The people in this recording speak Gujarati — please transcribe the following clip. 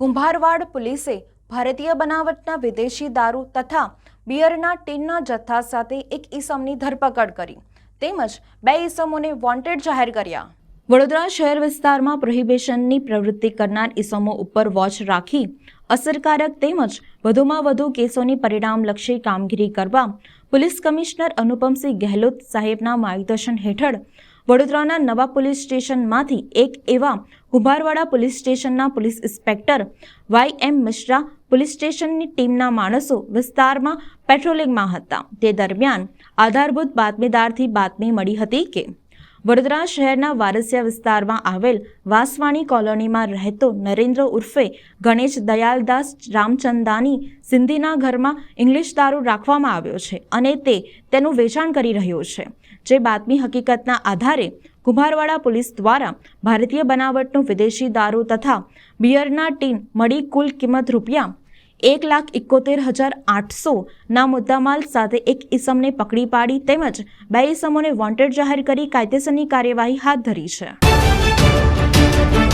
કુંભારવાડ પોલીસે ભારતીય બનાવટના વિદેશી દારૂ તથા બિયરના ટીનના જથ્થા સાથે એક ઈસમની ધરપકડ કરી. તેમજ બે ઈસમોને વોન્ટેડ જાહેર કર્યા. વડોદરા શહેર વિસ્તારમાં પ્રોહિબિશનની પ્રવૃત્તિ કરનાર ઈસમો ઉપર વોચ રાખી અસરકારક તેમજ વધુમાં વધુ કેસોની પરિણામલક્ષી કામગીરી કરવા પોલીસ કમિશનર અનુપમસિંહ ગહેલોત સાહેબના માર્ગદર્શન હેઠળ વડોદરાના નવા પોલીસ સ્ટેશનમાંથી એક એવા કુંભારવાડા પોલીસ સ્ટેશનના police inspector Y M Mishra police સ્ટેશનની ટીમના માણસો વિસ્તારમાં પેટ્રોલિંગમાં હતા. તે દરમિયાન આધારભૂત બાતમીદારથી બાતમી મળી હતી કે, વડોદરા શહેરના વારસિયા વિસ્તારમાં આવેલ વાસવાણી કોલોનીમાં રહેતો નરેન્દ્ર ઉર્ફે ગણેશ દયાલદાસ રામચંદાની સિંધીના ઘરમાં ઇંગ્લિશ દારૂ રાખવામાં આવ્યો છે અને તે તેનું વેચાણ કરી રહ્યો છે. જે બાતમી હકીકતના આધારે કુંભારવાડા પોલીસ દ્વારા ભારતીય બનાવટનું વિદેશી દારૂ તથા બિયરના ટીન મળી કુલ કિંમત રૂપિયા એક લાખ એકોતેર હજાર આઠસોના મુદ્દામાલ સાથે એક ઈસમને પકડી પાડી તેમજ બે ઈસમોને વોન્ટેડ જાહેર કરી કાયદેસરની કાર્યવાહી હાથ ધરી છે.